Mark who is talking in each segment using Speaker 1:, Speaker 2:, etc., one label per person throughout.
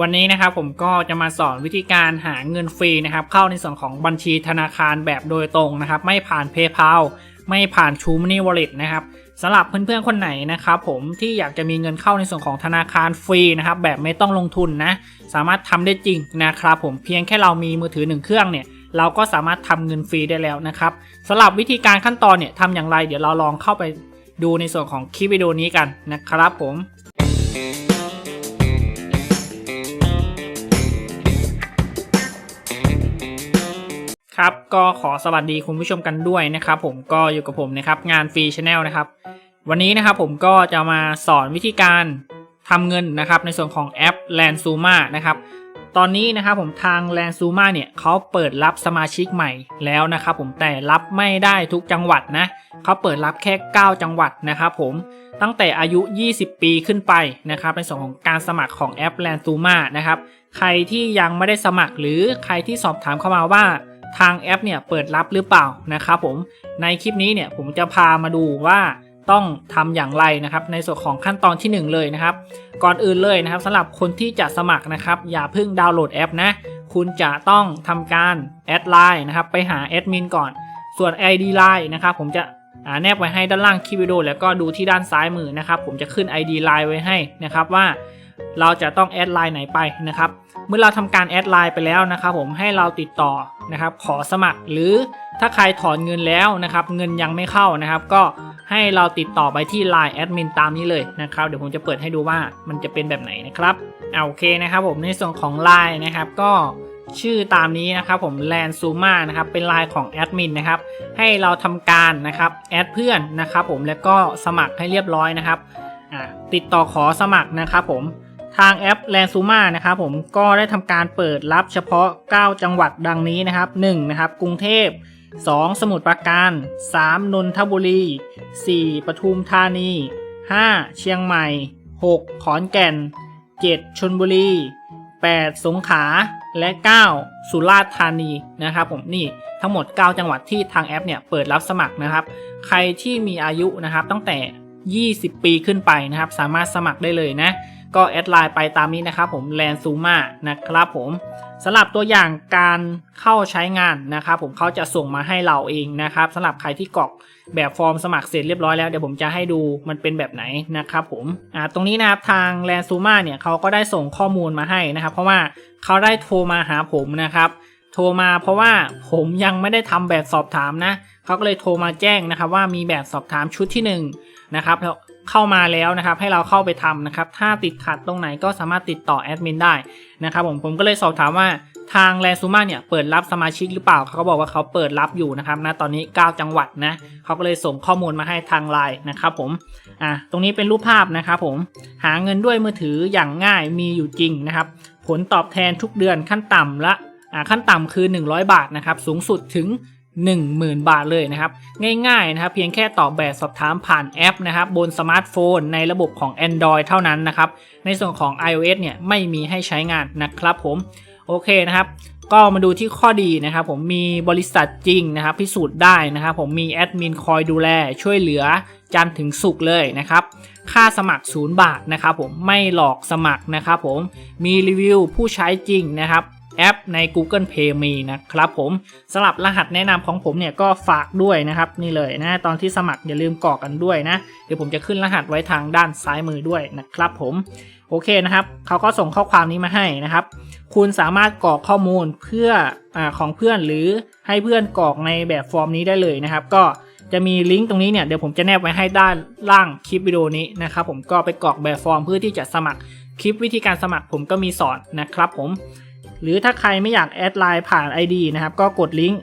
Speaker 1: วันนี้นะครับผมก็จะมาสอนวิธีการหาเงินฟรีนะครับ เข้าในส่วนของบัญชีธนาคารแบบโดยตรงนะครับ ไม่ผ่าน PayPal ไม่ผ่าน True Money Wallet นะครับสำหรับเพื่อนๆคนไหนนะครับผมที่อยากจะมีเงินเข้าในส่วนของธนาคารฟรีนะครับ แบบไม่ต้องลงทุนนะ สามารถทำได้จริงนะครับผมเพียงแค่เรามีมือถือหนึ่งเครื่องเนี่ยเราก็สามารถทำเงินฟรีได้แล้วนะครับสำหรับวิธีการขั้นตอนเนี่ยทำอย่างไร เดี๋ยวเราลองเข้าไปดูในส่วนของคลิปวิดีโอนี้กันนะครับผม ครับก็ขอสวัสดีคุณผู้ชมกันด้วยนะครับ ผมก็อยู่กับผมนะครับงานฟรีชาแนลนะครับ วันนี้นะครับผมก็จะมาสอนวิธีการทำเงินนะครับ ในส่วนของแอป l a n z u m a นะครับ ตอนนี้นะครับผมทาง l a n z u m a เนี่ยเขาเปิดรับสมาชิกใหม่แล้วนะครับผมแต่รับไม่ได้ทุกจังหวัดนะเขาเปิดรับแค่ 9 จังหวัดนะครับผมตั้งแต่อายุ 20 ปีขึ้นไปนะครับในส่วนของการสมัครของแอป l a n z u m a นะครับใครที่ยังไม่ได้สมัครหรือใครที่สอบถามเข้ามาว่า ทางแอปเนี่ยเปิดรับหรือเปล่านะครับผมในคลิปนี้เนี่ยผมจะพามาดูว่าต้องทำอย่างไรนะครับในส่วนของขั้นตอนที่ 1 เลยนะครับ ก่อนอื่นเลยนะครับสำหรับคนที่จะสมัครนะครับ อย่าเพิ่งดาวน์โหลดแอปนะ คุณจะต้องทำการแอดไลน์นะครับไปหาแอดมินก่อน ส่วน ID Line นะครับผมจะแนบไว้ให้ด้านล่างคลิปวิดีโอแล้วก็ดูที่ด้านซ้ายมือนะครับ ผมจะขึ้น ID Line ไว้ให้นะครับว่า เราจะต้องแอดไลน์ไหนไปนะครับ เมื่อเราทำการแอดไลน์ไปแล้วนะครับผมให้เราติดต่อนะครับขอสมัครหรือถ้าใครถอนเงินแล้วนะครับเงินยังไม่เข้านะครับ ก็ให้เราติดต่อไปที่ Line แอดมินตามนี้เลยนะครับ เดี๋ยวผมจะเปิดให้ดูว่ามันจะเป็นแบบไหนนะครับเอาโอเคนะครับผมในส่วนของ Line นะครับก็ชื่อตามนี้นะครับผมแลนซูมานะครับเป็น Line ของแอดมินนะครับให้เราทำการนะครับแอดเพื่อนนะครับผมแล้วก็สมัครให้เรียบร้อยนะครับ ติดต่อขอสมัครนะครับผมทางแอป l a n z u m a นะครับผมก็ได้ทำการเปิดรับเฉพาะ 9 จังหวัดดังนี้นะครับ 1 นะครับกรุงเทพ 2 สมุทรปราการ 3 นนทบุรี 4 ปทุมธานี 5 เชียงใหม่ 6 ขอนแก่น 7 ชนบุรี 8 สงขลาและ 9 สุราษฎร์ธานีนะครับผมนี่ทั้งหมด 9 จังหวัดที่ทางแอปเนี่ยเปิดรับสมัครนะครับ ใครที่มีอายุนะครับตั้งแต่ 20 ปีขึ้นไปนะครับ สามารถสมัครได้เลยนะ ก็แอดไลน์ไปตามนี้นะครับผมแลนซูมานะครับผมสำหรับตัวอย่างการเข้าใช้งานนะครับผมเขาจะส่งมาให้เราเองนะครับสำหรับใครที่กรอกแบบฟอร์มสมัครเสร็จเรียบร้อยแล้วเดี๋ยวผมจะให้ดูมันเป็นแบบไหนนะครับผมอ่าตรงนี้นะครับทางแลนซูมาเนี่ยเขาก็ได้ส่งข้อมูลมาให้นะครับ เพราะว่าเขาได้โทรมาหาผมนะครับ โทรมาเพราะว่าผมยังไม่ได้ทำแบบสอบถามนะเขาก็เลยโทรมาแจ้งนะครับ ว่ามีแบบสอบถามชุดที่หนึ่งนะครับเข้ามาแล้วนะครับ ให้เราเข้าไปทำนะครับ ถ้าติดขัดตรงไหนก็สามารถติดต่อแอดมินได้นะครับผมผมก็เลยสอบถามว่าทางแลนซูมาเนี่ยเปิดรับสมาชิกหรือเปล่าเขาก็บอกว่าเขาเปิดรับอยู่นะครับณตอนนี้ 9 จังหวัดนะเขาก็เลยส่งข้อมูลมาให้ทางไลน์นะครับผมอะตรงนี้เป็นรูปภาพนะครับผมหาเงินด้วยมือถืออย่างง่ายมีอยู่จริงนะครับ ผลตอบแทนทุกเดือนขั้นต่ำละ ขั้นต่ำคือ 100 บาทนะครับสูงสุดถึง 10,000 บาทเลยนะครับง่ายๆนะครับเพียงแค่ตอบแบบสอบถามผ่านแอปนะครับบนสมาร์ทโฟนในระบบของ Android เท่านั้นนะครับในส่วนของ iOS เนี่ยไม่มีให้ใช้งานนะครับผมโอเคนะครับก็มาดูที่ข้อดีนะครับผมมีบริษัทจริงนะครับพิสูจน์ได้นะครับผมมีแอดมินคอยดูแลช่วยเหลือจันถึงสุกเลยนะครับค่าสมัครศูนย์บาทนะครับผมไม่หลอกสมัครนะครับผมมีรีวิวผู้ใช้จริงนะครับ แอปใน Google Play มีนะครับผมสำหรับรหัสแนะนำของผมเนี่ยก็ฝากด้วยนะครับนี่เลยนะตอนที่สมัครอย่าลืมกรอกกันด้วยนะเดี๋ยวผมจะขึ้นรหัสไว้ทางด้านซ้ายมือด้วยนะครับผมโอเคนะครับเขาก็ส่งข้อความนี้มาให้นะครับ คุณสามารถกรอกข้อมูลเพื่ออของเพื่อนหรือให้เพื่อนกรอกในแบบฟอร์มนี้ได้เลยนะครับ ก็จะมีลิงก์ตรงนี้เนี่ยเดี๋ยวผมจะแนบไว้ให้ด้านล่างคลิปวิดีโอนี้นะครับผมก็ไปกรอกแบบฟอร์มเพื่อที่จะสมัครคลิปวิธีการสมัครผมก็มีสอนนะครับผม หรือถ้าใครไม่อยากแอดไลน์ผ่าน ID นะครับก็กดลิงก์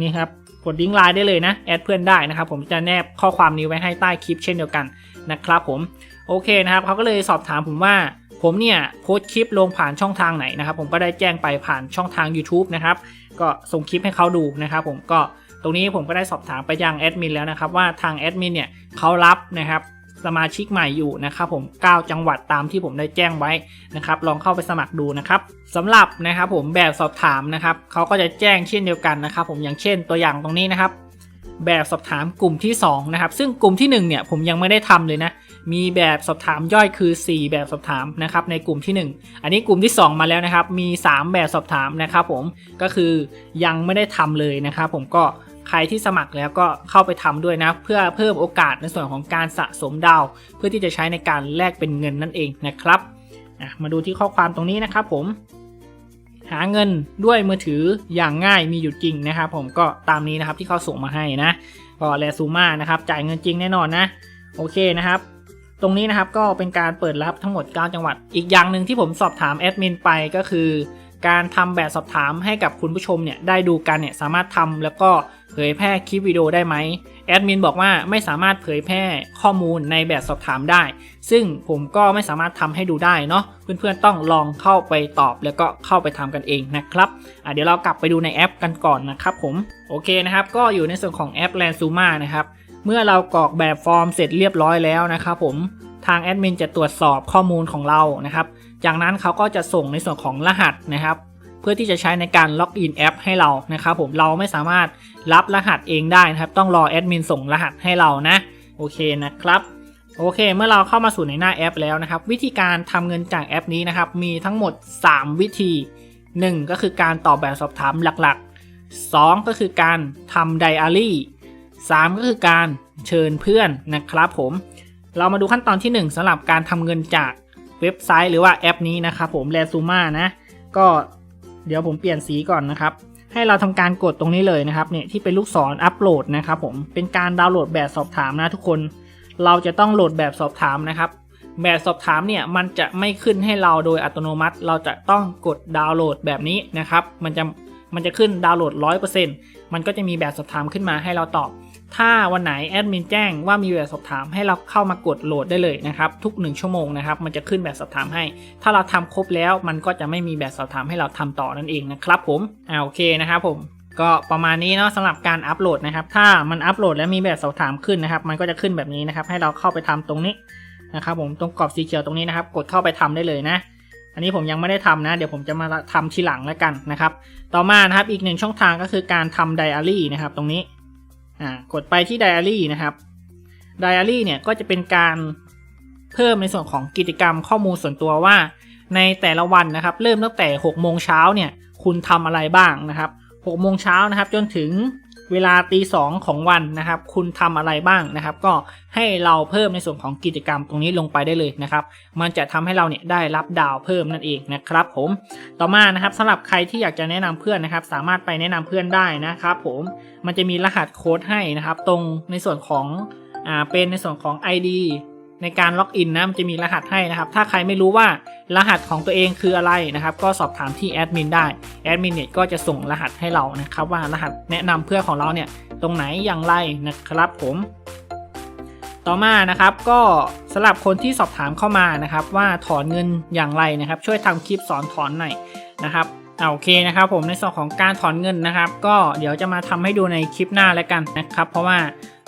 Speaker 1: นี่ครับกดลิงก์ไลน์ได้เลยนะแอดเพื่อนได้นะครับผมจะแนบข้อความนี้ไว้ให้ใต้คลิปเช่นเดียวกันนะครับผมโอเคนะครับเขาก็เลยสอบถามผมว่าผมเนี่ยโพสคลิปลงผ่านช่องทางไหนนะครับ ผมก็ได้แจ้งไปผ่านช่องทาง YouTube นะครับก็ส่งคลิปให้เขาดูนะครับผมก็ตรงนี้ผมก็ได้สอบถามไปยังแอดมินแล้วนะครับว่าทางแอดมินเนี่ยเขารับนะครับ สมาชิกใหม่อยู่นะครับผม 9 จังหวัดตามที่ผมได้แจ้งไว้นะครับ ลองเข้าไปสมัครดูนะครับสำหรับนะครับผมแบบสอบถามนะครับเขาก็จะแจ้งเช่นเดียวกันนะครับ ผมอย่างเช่นตัวอย่างตรงนี้นะครับ แบบสอบถามกลุ่มที่2นะครับซึ่งกลุ่มที่ 1 เนี่ยผมยังไม่ได้ทำเลยนะมีแบบสอบถามย่อยคือ 4 แบบสอบถามนะครับในกลุ่มที่ 1 อันนี้กลุ่มที่ 2 มาแล้วนะครับ มี 3 แบบสอบถามนะครับ ผมก็คือยังไม่ได้ทำเลยนะครับ ผมก็ ใครที่สมัครแล้วก็เข้าไปทำด้วยนะ เพื่อเพิ่มโอกาสในส่วนของการสะสมดาว เพื่อที่จะใช้ในการแลกเป็นเงินนั่นเองนะครับมาดูที่ข้อความตรงนี้นะครับผม หาเงินด้วยมือถืออย่างง่ายมีอยู่จริงนะครับผมก็ตามนี้นะครับที่เขาส่งมาให้นะก็แลซูมานะครับจ่ายเงินจริงแน่นอนนะโอเคนะครับตรงนี้นะครับก็เป็นการเปิดรับทั้งหมด 9 จังหวัด อีกอย่างหนึ่งที่ผมสอบถามแอดมินไปก็คือ การทำแบบสอบถามให้กับคุณผู้ชมเนี่ยได้ดูกันเนี่ยสามารถทำแล้วก็เผยแพร่คลิปวิดีโอได้ไหมแอดมินบอกว่าไม่สามารถเผยแพร่ข้อมูลในแบบสอบถามได้ ซึ่งผมก็ไม่สามารถทำให้ดูได้เนาะเพื่อนๆต้องลองเข้าไปตอบ แล้วก็เข้าไปทำกันเองนะครับเดี๋ยวเรากลับไปดูในแอปกันก่อนนะครับผมโอเคนะครับ ก็อยู่ในส่วนของแอป l a n z u m a นะครับเมื่อเรากรอกแบบฟอร์มเสร็จเรียบร้อยแล้วนะครับผม ทางแอดมินจะตรวจสอบข้อมูลของเรานะครับ จากนั้นเขาก็จะส่งในส่วนของรหัสนะครับ เพื่อที่จะใช้ในการล็อกอินแอปให้เรานะครับผมเราไม่สามารถรับรหัสเองได้นะครับ ต้องรอแอดมินส่งรหัสให้เรานะโอเคนะครับโอเค เมื่อเราเข้ามาสู่ในหน้าแอปแล้วนะครับ วิธีการทำเงินจากแอปนี้นะครับ มีทั้งหมด 3 วิธี 1 ก็คือการตอบแบบสอบถามหลักๆ 2 ก็คือการทำไดอารี่ 3 ก็คือการเชิญเพื่อนนะครับผม เรามาดูขั้นตอนที่ 1สำหรับการทำเงินจากเว็บไซต์หรือว่าแอปนี้นะครับผม r e s u m a นะ ก็เดี๋ยวผมเปลี่ยนสีก่อนนะครับ ให้เราทำการกดตรงนี้เลยนะครับเนี่ยที่เป็นลูกศรอัปโหลดนะครับผมเป็นการดาวน์โหลดแบบสอบถามนะทุกคน เราจะต้องโหลดแบบสอบถามนะครับ แบบสอบถามเนี่ยมันจะไม่ขึ้นให้เราโดยอัตโนมัติ เราจะต้องกดดาวน์โหลดแบบนี้นะครับ มันจะมันจะขึ้นดาวน์โหลด 100%มันก็จะมีแบบสอบถามขึ้นมาให้เราตอบ ถ้าวันไหนแอดมินแจ้งว่ามีแบบสอบถามให้เราเข้ามากดโหลดได้เลยนะครับ ทุก 1 ชั่วโมงนะครับ มันจะขึ้นแบบสอบถามให้ ถ้าเราทำครบแล้วมันก็จะไม่มีแบบสอบถามให้เราทำต่อนั่นเองนะครับผมอ่าโอเคนะครับผมก็ประมาณนี้เนาะสำหรับการอัปโหลดนะครับ ถ้ามันอัปโหลดแล้วมีแบบสอบถามขึ้นนะครับ มันก็จะขึ้นแบบนี้นะครับ ให้เราเข้าไปทำตรงนี้นะครับผมตรงกรอบสีเขียวตรงนี้นะครับ กดเข้าไปทำได้เลยนะอันนี้ผมยังไม่ได้ทำนะ เดี๋ยวผมจะมาทำทีหลังแล้วกันนะครับ ต่อมานะครับอีกหนึ่งช่องทางก็คือการทำไดอารี่นะครับ ตรงนี้ อ่ากดไปที่ไดอารี่นะครับไดอารี่เนี่ยก็จะเป็นการเพิ่มในส่วนของกิจกรรมข้อมูลส่วนตัวว่า ในแต่ละวันนะครับ เริ่มตั้งแต่6โมงเช้าเนี่ยคุณทำอะไรบ้างนะครับ6โมงเช้านะครับ จนถึง เวลาตีสองของวันนะครับ คุณทำอะไรบ้างนะครับ ก็ให้เราเพิ่มในส่วนของกิจกรรมตรงนี้ลงไปได้เลยนะครับ มันจะทำให้เราเนี่ยได้รับดาวเพิ่มนั่นเองนะครับ ผมต่อมานะครับสำหรับใครที่อยากจะแนะนำเพื่อนนะครับ สามารถไปแนะนำเพื่อนได้นะครับ ผมมันจะมีรหัสโค้ดให้นะครับ ตรงในส่วนของอ่าเป็นในส่วนของ ID ในการล็อกอินนะมันจะมีรหัสให้นะครับ ถ้าใครไม่รู้ว่ารหัสของตัวเองคืออะไรนะครับ ก็สอบถามที่แอดมินได้แอดมินเนี่ยก็จะส่งรหัสให้เรานะครับ ว่ารหัสแนะนำเพื่อของเราเนี่ยตรงไหนอย่างไรนะครับผมต่อมานะครับก็สำหรับคนที่สอบถามเข้ามานะครับ ว่าถอนเงินอย่างไรนะครับ ช่วยทำคลิปสอนถอนหน่อยนะครับ อ่าโอเคนะครับผมในส่วนของการถอนเงินนะครับ ก็เดี๋ยวจะมาทำให้ดูในคลิปหน้าแล้วกันนะครับ เพราะว่า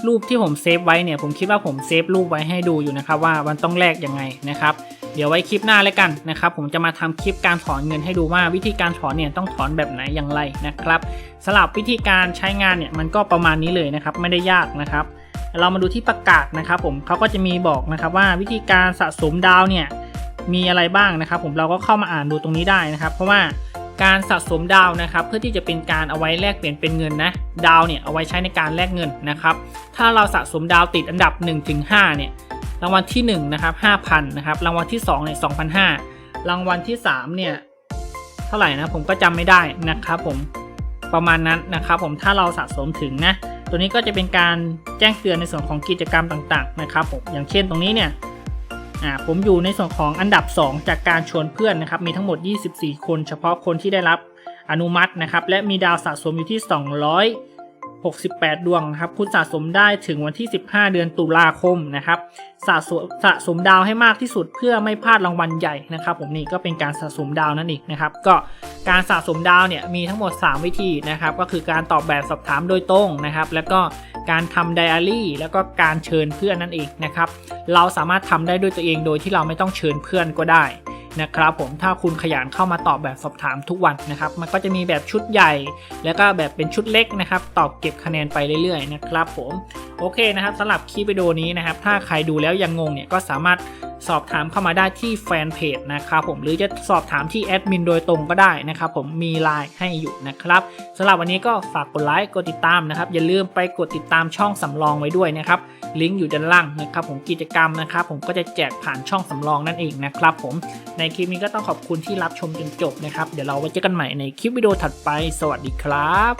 Speaker 1: รูปที่ผมเซฟไว้เนี่ยผมคิดว่าผมเซฟรูปไว้ให้ดูอยู่นะครับว่ามันต้องแลกยังไงนะครับเดี๋ยวไว้คลิปหน้าแล้วกันนะครับ ผมจะมาทำคลิปการถอนเงินให้ดูว่าวิธีการถอนเนี่ยต้องถอนแบบไหนอย่างไรนะครับสำหรับวิธีการใช้งานเนี่ยมันก็ประมาณนี้เลยนะครับไม่ได้ยากนะครับ เรามาดูที่ประกาศนะครับ ผมเขาก็จะมีบอกนะครับว่าวิธีการสะสมดาวเนี่ยมีอะไรบ้างนะครับ ผมเราก็เข้ามาอ่านดูตรงนี้ได้นะครับ เพราะว่า การสะสมดาวนะครับเพื่อที่จะเป็นการเอาไว้แลกเปลี่ยนเป็นเงินนะดาวเนี่ยเอาไว้ใช้ในการแลกเงินนะครับถ้าเราสะสมดาวติดอันดับ 1-5เนี่ยรางวัลที่1นะครับ5,000นะครับรางวัลที่2เนี่ย2,500รางวัลที่3เนี่ยเท่าไหร่นะผมก็จำไม่ได้นะครับผมประมาณนั้นนะครับผมถ้าเราสะสมถึงนะตัวนี้ก็จะเป็นการแจ้งเตือนในส่วนของกิจกรรมต่างๆนะครับผมอย่างเช่นตรงนี้เนี่ย อ่าผมอยู่ในส่วนของอันดับ 2 จากการชวนเพื่อนนะครับมีทั้งหมด 24 คน เฉพาะคนที่ได้รับอนุมัตินะครับและมีดาวสะสมอยู่ที่ 200 68 ดวงนะครับ คุณสะสมได้ถึงวันที่ 15 เดือนตุลาคมนะครับสะสมสะสมดาวให้มากที่สุดเพื่อไม่พลาดรางวัลใหญ่นะครับ ผมนี่ก็เป็นการสะสมดาวนั่นเองนะครับ ก็การสะสมดาวเนี่ยมีทั้งหมด 3 วิธีนะครับ ก็คือการตอบแบบสอบถามโดยตรงนะครับ แล้วก็การทำไดอารี่แล้วก็การเชิญเพื่อนนั่นเองนะครับ เราสามารถทำได้ด้วยตัวเองโดยที่เราไม่ต้องเชิญเพื่อนก็ได้ นะครับผมถ้าคุณขยันเข้ามาตอบแบบสอบถามทุกวันนะครับ มันก็จะมีแบบชุดใหญ่ แล้วก็แบบเป็นชุดเล็กนะครับ ตอบเก็บคะแนนไปเรื่อยๆนะครับผมโอเคนะครับสำหรับคลิปวิดีโอนี้นะครับ ถ้าใครดูแล้วยังงงเนี่ยก็สามารถสอบถามเข้ามาได้ที่แฟนเพจนะครับผมหรือจะสอบถามที่แอดมินโดยตรงก็ได้นะครับผมมีไลน์ให้อยู่นะครับสำหรับวันนี้ก็ฝากกดไลค์กดติดตามนะครับ อย่าลืมไปกดติดตามช่องสำรองไว้ด้วยนะครับ ลิงก์อยู่ด้านล่างนะครับผมกิจกรรมนะครับผมก็จะแจกผ่านช่องสำรองนั่นเองนะครับผมในคลิปนี้ก็ต้องขอบคุณที่รับชมจนจบนะครับ เดี๋ยวเราไว้เจอกันใหม่ในคลิปวิดีโอถัดไป สวัสดีครับ